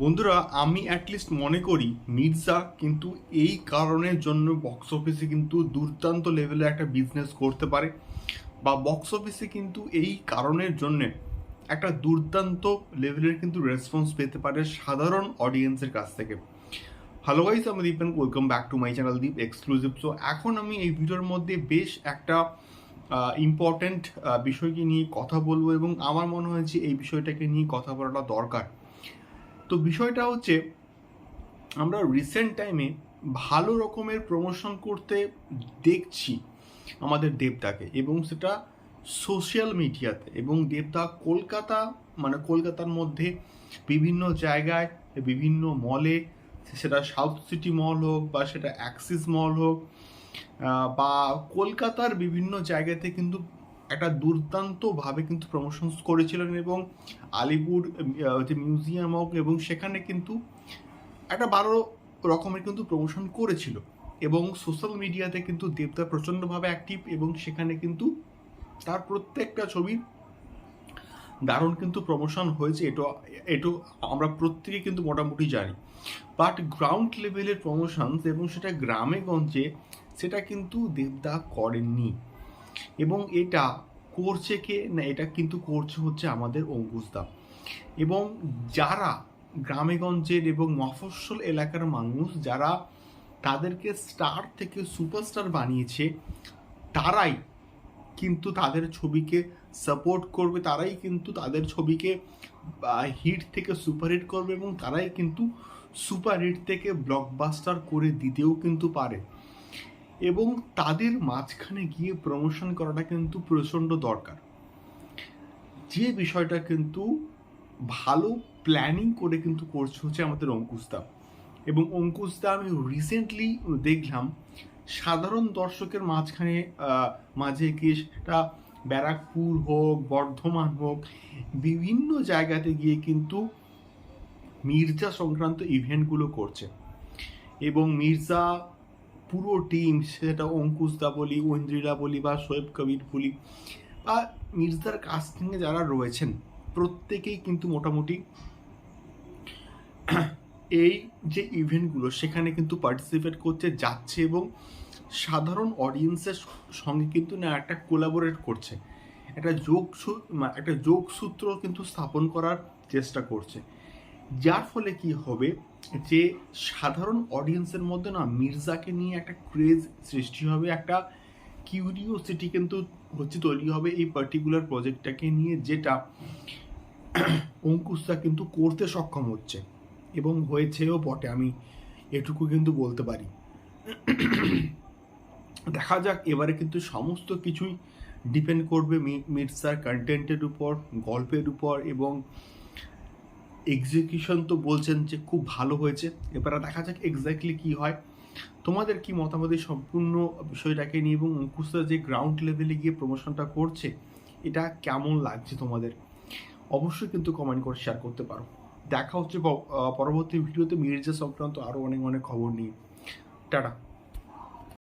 বন্ধুরা, আমি অ্যাটলিস্ট মনে করি মির্জা কিন্তু এই কারণের জন্য বক্স অফিসে কিন্তু দুর্দান্ত লেভেলে একটা বিজনেস করতে পারে বা বক্স অফিসে কিন্তু এই কারণের জন্যে একটা দুর্দান্ত লেভেলের কিন্তু রেসপন্স পেতে পারে সাধারণ অডিয়েন্সের কাছ থেকে। হ্যালো গাইস আমি Dipen welcome back to my channel Deep exclusive so এখন আমি এই ভিডিওর মধ্যে বেশ একটা ইম্পর্ট্যান্ট বিষয়কে নিয়ে কথা বলব এবং আমার মনে হয় যে এই বিষয়টাকে নিয়ে কথা বলাটা দরকার। তো বিষয়টা হচ্ছে, আমরা রিসেন্ট টাইমে ভালো রকমের প্রমোশন করতে দেখছি আমাদের দেবদাকে এবং সেটা সোশ্যাল মিডিয়াতে এবং দেবদা কলকাতা মানে কলকাতার মধ্যে বিভিন্ন জায়গায়, বিভিন্ন মলে সেটা সাউথ সিটি মল হোক বা সেটা অ্যাক্সিস মল হোক বা কলকাতার বিভিন্ন জায়গাতে কিন্তু একটা দুর্দান্তভাবে কিন্তু প্রমোশনস করেছিলেন এবং আলিপুর যে মিউজিয়াম হোক এবং সেখানে কিন্তু একটা ভালো রকমের কিন্তু প্রমোশন করেছিল এবং সোশ্যাল মিডিয়াতে কিন্তু দেবদা প্রচণ্ডভাবে অ্যাক্টিভ এবং সেখানে কিন্তু তার প্রত্যেকটা ছবির দারুণ কিন্তু প্রমোশন হয়েছে, এটা এটা আমরা প্রত্যেকে কিন্তু মোটামুটি জানি। বাট গ্রাউন্ড লেভেলের প্রমোশনস এবং সেটা গ্রামে গঞ্জে, সেটা কিন্তু দেবদা করেননি। এবং এটা করছে কে? না, এটা কিন্তু করছে হচ্ছে আমাদের অঙ্কুশদা। এবং যারা গ্রামেগঞ্জের এবং মফস্বল এলাকার মানুষ, যারা তাদেরকে স্টার থেকে সুপারস্টার বানিয়েছে, তারাই কিন্তু তাদের ছবিকে সাপোর্ট করবে, তারাই কিন্তু তাদের ছবিকে হিট থেকে সুপারহিট করবে এবং তারাই কিন্তু সুপারহিট থেকে ব্লকবাস্টার করে দিতেও কিন্তু পারে। এবং তাদের মাঝখানে গিয়ে প্রমোশন করাটা কিন্তু প্রচণ্ড দরকার। যে বিষয়টা কিন্তু ভালো প্ল্যানিং করে কিন্তু করছে হচ্ছে আমাদের অঙ্কুশদা এবং অঙ্কুশদা আমি রিসেন্টলি দেখলাম, সাধারণ দর্শকের মাঝখানে মাঝে গিয়ে সেটা ব্যারাকপুর হোক, বর্ধমান হোক, বিভিন্ন জায়গাতে গিয়ে কিন্তু মির্জা সংক্রান্ত ইভেন্টগুলো করছে। এবং মির্জা পুরো টিম সেটা অঙ্কুশদা বলি ঐন্দ্রিলা বলি বা শোয়েব কবির বলি বা মির্জার কাস্টিংয়ে যারা রয়েছেন, প্রত্যেকেই কিন্তু মোটামুটি এই যে ইভেন্টগুলো সেখানে কিন্তু পার্টিসিপেট করতে যাচ্ছে এবং সাধারণ অডিয়েন্সের সঙ্গে কিন্তু না একটা কোলাবোরেট করছে। একটা যোগ একটা যোগসূত্র কিন্তু স্থাপন করার চেষ্টা করছে। যার ফলে কি হবে যে সাধারণ অডিয়েন্সের মধ্যে না মির্জাকে নিয়ে একটা ক্রেজ সৃষ্টি হবে, একটা কিউরিওসিটি কিন্তু হচ্ছে তৈরি হবে এই পার্টিকুলার প্রজেক্টটাকে নিয়ে যেটা অঙ্কুশটা কিন্তু করতে সক্ষম হচ্ছে এবং হয়েছেও বটে, আমি এটুকু কিন্তু বলতে পারি। দেখা যাক, এবারে কিন্তু সমস্ত কিছুই ডিপেন্ড করবে মি- মির্জার কন্টেন্টের উপর, গল্পের উপর এবং এক্সিকিউশন তো বলছেন যে খুব ভালো হয়েছে। এবারে দেখা যাক এক্স্যাক্টলি কি হয়। তোমাদের কি মতামত সম্পূর্ণ বিষয়টাকে নিয়ে এবং অঙ্কুশরা যে গ্রাউন্ড লেভেলে গিয়ে প্রমোশনটা করছে, এটা কেমন লাগছে তোমাদের? অবশ্যই কিন্তু কমেন্ট করে শেয়ার করতে পারো। দেখা হচ্ছে পরবর্তী ভিডিওতে মির্জা সংক্রান্ত আরও অনেক অনেক খবর নিয়ে। টাটা।